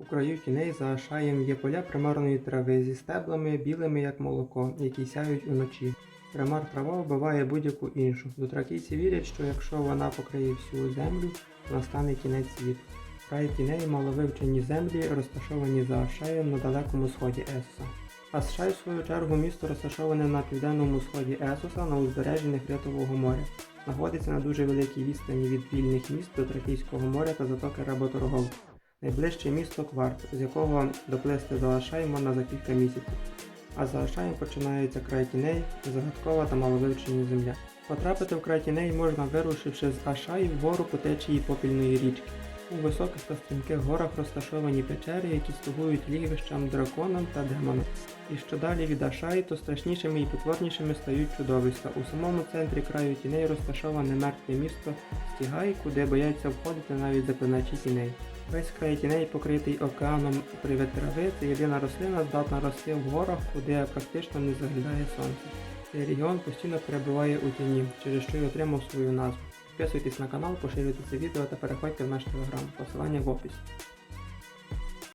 У краю тіней за Ашаєм є поля примарної трави зі стеблами білими, як молоко, які сяють уночі. Примар трава вбиває будь-яку іншу. Дотракійці вірять, що якщо вона покриє всю землю, настане кінець світу. Край тіней маловивчені землі, розташовані за Ашаєм на далекому сході Есоса. Асшай, в свою чергу, місто розташоване на південному сході Есоса на узбережжі Нефритового моря. Знаходиться на дуже великій відстані від вільних міст до Тракійського моря та затоки работорговців. Найближче місто Кварт, з якого доплисти Залашай Ашай можна за кілька місяців. А за Ашаєм починається край тіней, загадкова та маловивчені земля. Потрапити в край тіней можна вирушивши з Ашай вгору по течії попільної річки. У високих та стрімких горах розташовані печери, які слугують лігвищам драконам та демонам. І що далі від Ашай, то страшнішими і потворнішими стають чудовиська. У самому центрі краю тіней розташоване мертве місто Стігай, куди бояться входити навіть заклиначі тіней. Весь край тіней покритий океаном привид трави, це єдина рослина, здатна рости в горах, куди практично не заглядає сонце. Цей регіон постійно перебуває у тіні, через що й отримав свою назву. Підписуйтесь на канал, поширюйте це відео та переходьте в наш телеграм. Посилання в описі.